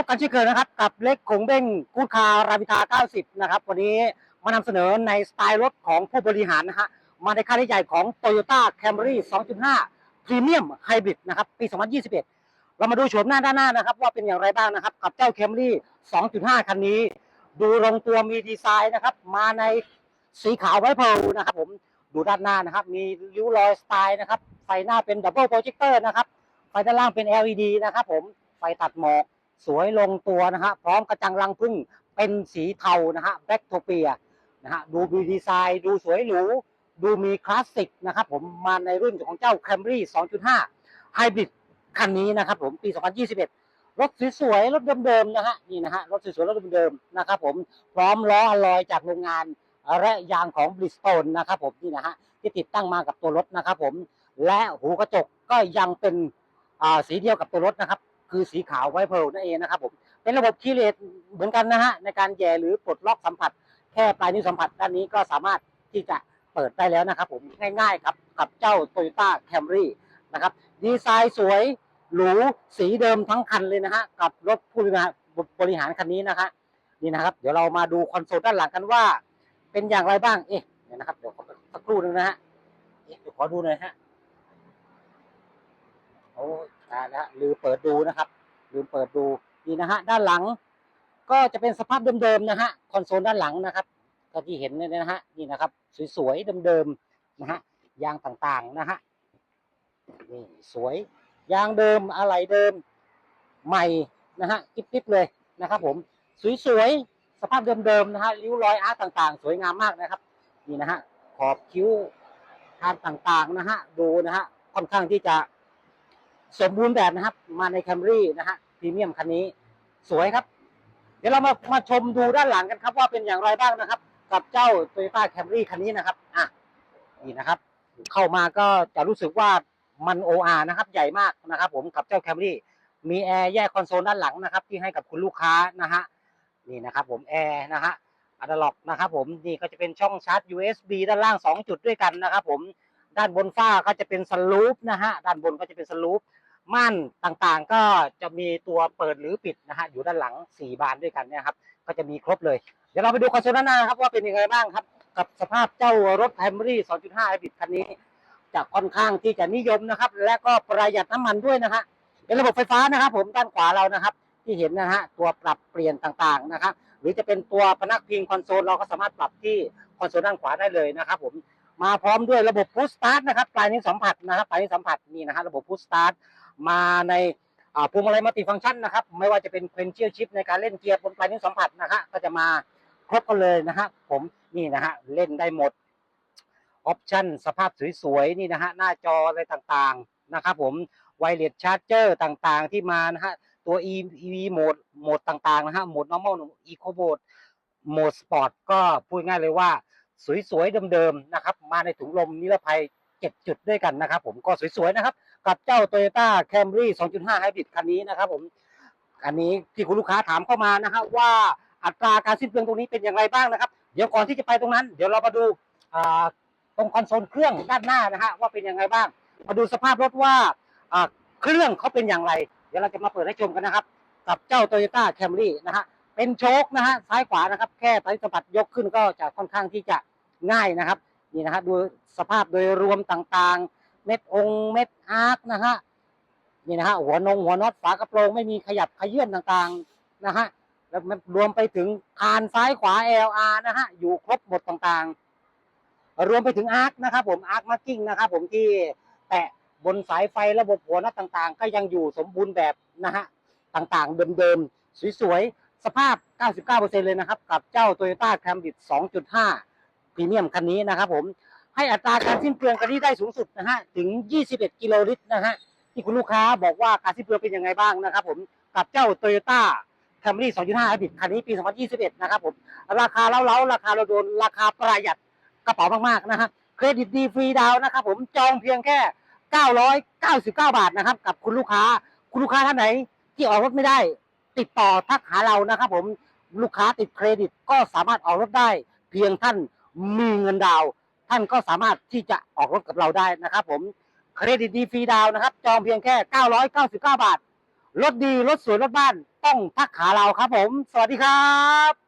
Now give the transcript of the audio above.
พบกันเช่นเคยนะครับกับเล็กขงเบ้งกูดคาราบิทา 90 นะครับ วันนี้มานำเสนอในสไตล์รถของผู้บริหารนะฮะมาในค่าใช้ใหญ่ของ Toyota Camry 2.5 Premium Hybrid นะครับ ปี 2021 เรามาดูโฉมหน้าด้านหน้านะครับ ว่าเป็นอย่างไรบ้างนะครับ กับเจ้า Camry 2.5 คันนี้ ดูลงตัวมีดีไซน์นะครับ มาในสีขาวไว้เพลนะครับผมดูด้านหน้านะครับ มีริ้วรอยสไตล์นะครับไฟหน้าเป็นดับเบิลโปรเจคเตอร์นะครับไฟด้านล่างเป็น LED นะครับผมไฟตัดหมอก สวยลงตัวนะฮะพร้อมกระจังรังพึ่งเป็นสีเทานะฮะแบ็กโทเปียนะฮะดูมีดีไซน์ดูสวยหรูดูมีคลาสสิกนะครับผมมาในรุ่นของเจ้า Camry 2.5 Hybrid คันนี้นะครับผมปี 2021 รถสวยๆรถเดิมๆนะฮะนี่นะฮะรถสวยๆรถเดิมๆนะครับผมพร้อมล้ออลลอยจากโรงงานและยางของ Bridgestone นะครับผมนี่นะฮะที่ติดตั้งมากับตัวรถนะครับผมและหูกระจกก็ยังเป็นสีเดียวกับตัวรถนะครับ คือสีขาวไวเพลนั่นเองนะครับผมเป็นระบบคีเลสเหมือนกันนะฮะในการแย่หรือปลดล็อกสัมผัส แค่ปลายนิ้วสัมผัสด้านนี้ก็สามารถที่จะเปิดได้แล้วนะครับผมง่ายๆครับกับเจ้า Toyota Camry นะครับดีไซน์สวยหรูสีเดิมทั้งคันเลยนะฮะกับรถผู้บริหารคันนี้นะฮะนี่นะครับ เดี๋ยวเรามาดูคอนโซลด้านหลังกันว่า เป็นอย่างไรบ้างเอ๊ะเดี๋ยนะครับเดี๋ยวขอสักครู่หนึ่งนะฮะเดี๋ยวขอดูหน่อยฮะโอ้ายแล้วลืมเปิดดูนะครับ ลืมเปิดดูนี่นะฮะด้านหลัง ก็จะเป็นสภาพเดิมๆนะฮะคอนโซลด้านหลังนะครับก็ที่เห็นเนี่ยนะฮะนี่นะครับ สวยๆเดิมๆนะฮะยางต่างๆนะฮะนี่สวยยางเดิมอะไหล่เดิมใหม่นะฮะกิ๊บๆเลยนะครับผมสวยๆสภาพเดิมๆนะฮะริ้วรอยอาร์ตต่างๆ สวยงามมากนะครับนี่นะฮะขอบคิ้วทางต่างๆนะฮะดูนะฮะค่อนข้างที่จะ สมบูรณ์แบบนะครับ มาใน Camry นะฮะพรีเมียมคันนี้สวยครับ เดี๋ยวเรามามาชมดูด้านหลังกันครับ ว่าเป็นอย่างไรบ้างนะครับ กับเจ้า Toyota Camry คันนี้นะครับอะนี่นะครับ เข้ามาก็จะรู้สึกว่ามัน OR นะครับ ใหญ่มากนะครับ ผมกับเจ้า Camry มีแอร์แยกคอนโซลด้านหลังนะครับ ที่ให้กับคุณลูกค้านะฮะนี่นะครับ ผมแอร์นะฮะอะดล็อกนะครับผมนี่ก็จะเป็นช่องชาร์จ USB ด้านล่าง 2 จุดด้วยกันนะครับ ผมด้านบนฝ้าก็จะเป็นสลูปนะฮะด้านบนก็จะเป็นสลูป ม่านต่างๆ ก็จะมีตัวเปิดหรือปิดนะฮะอยู่ด้านหลัง 4 บานด้วยกันเนะครับก็จะมีครบเลย เดี๋ยวเราไปดูคอนโซลด้านหน้าครับว่าเป็นยังไงบ้างครับ กับสภาพเจ้ารถ Camry 2.5 Hybrid คันนี้จะค่อนข้างที่จะนิยมนะครับ และก็ประหยัดน้ำมันด้วยนะฮะเป็นระบบไฟฟ้านะครับ ผมด้านขวาเรานะครับ ที่เห็นนะฮะตัวปรับเปลี่ยนต่างๆนะครับหรือจะเป็นตัวพนักพิงคอนโซลเราก็สามารถปรับที่คอนโซลด้านขวาได้เลยนะครับผมมาพร้อมด้วยระบบพุชสตาร์ทนะครับปลายนิ้วสัมผัสนะครับปลายนิ้วสัมผัสนี่นะฮะระบบพุชสตาร์ท มาในพวงมาลัยมัลติฟังก์ชันนะครับ ไม่ว่าจะเป็นเควนเชียลชิปในการเล่นเกียร์บนปลายนิ้วสัมผัสนะฮะก็จะมาครบกันเลยนะฮะผมนี่นะฮะเล่นได้หมดออปชั่นสภาพสวยๆนี่นะฮะหน้าจออะไรต่างๆนะครับผมไวเลสชาร์จเจอร์ต่างๆ ที่มานะฮะตัว EV โหมดโหมดต่างๆนะฮะโหมด normal eco mode โหมด sport ก็พูดง่ายเลยว่าสวยๆเดิมๆนะครับมาในถุงลมนิรภัย 7 จุดด้วยกันนะครับผมก็สวยๆนะครับ กับเจ้า Toyota Camry 2.5 Hybrid คันนี้นะครับผมอันนี้ที่คุณลูกค้าถามเข้ามานะครับว่าอัตราการสิ้นเปลืองตรงนี้เป็นอย่างไรบ้างนะครับ เดี๋ยวก่อนที่จะไปตรงนั้น เดี๋ยวเรามาดูตรงคอนโซลเครื่องด้านหน้านะฮะว่าเป็นยังไงบ้าง มาดูสภาพรถว่าเครื่องเขาเป็นอย่างไร เดี๋ยวเราจะมาเปิดให้ชมกันนะครับ กับเจ้า Toyota Camry นะฮะเป็นโชคนะฮะซ้ายขวานะครับ แค่ไฟสัมผัสยกขึ้นก็จะค่อนข้างที่จะง่ายนะครับ นี่นะฮะดูสภาพโดยรวมต่างๆ เม็ดองเม็ดอาร์คนะฮะนี่นะฮะหัวนงหัวน็อตฝากระโปรงไม่มีขยับขยื่นต่างๆนะฮะแล้วมันรวมไปถึงคานซ้ายขวา LR นะฮะอยู่ครบหมดต่างๆ รวมไปถึงอาร์คนะครับผมอาร์คมาร์กิ้งนะครับผมที่แตะบนสายไฟระบบหัวน็อตต่างๆ ก็ยังอยู่สมบูรณ์แบบนะฮะต่างๆ เดิมๆ สวยๆ สภาพ 99%เลยนะครับ กับเจ้า Toyota Camry 2.5 พรีเมียมคันนี้นะครับผมให้อัตราการสิ้นเปลืองคันนี้ได้สูงสุดนะฮะถึง 21 กิโลลิตรนะฮะที่คุณลูกค้าบอกว่าการสิ้นเปลืองเป็นยังไงบ้างนะครับผมกับเจ้า Toyota Camry 2.5 Hybrid คันนี้ปี 2021 นะครับผมราคาเล้าๆราคาเราโดนราคาประหยัดกระเป๋ามากๆนะฮะเครดิตดีฟรีดาวน์นะครับผมจองเพียงแค่ 999 บาทนะครับกับคุณลูกค้าคุณลูกค้าท่านไหนที่ออกรถไม่ได้ ติดต่อทักหาเรานะครับผมลูกค้าติดเครดิตก็สามารถออกรถได้เพียงท่าน มีเงินดาวท่านก็สามารถที่จะออกรถกับเราได้นะครับ ผมเครดิตดีฟรีดาวนะครับ จองเพียงแค่ 999 บาท รถดี รถสวย รถบ้าน ต้องทักขาเราครับผม สวัสดีครับ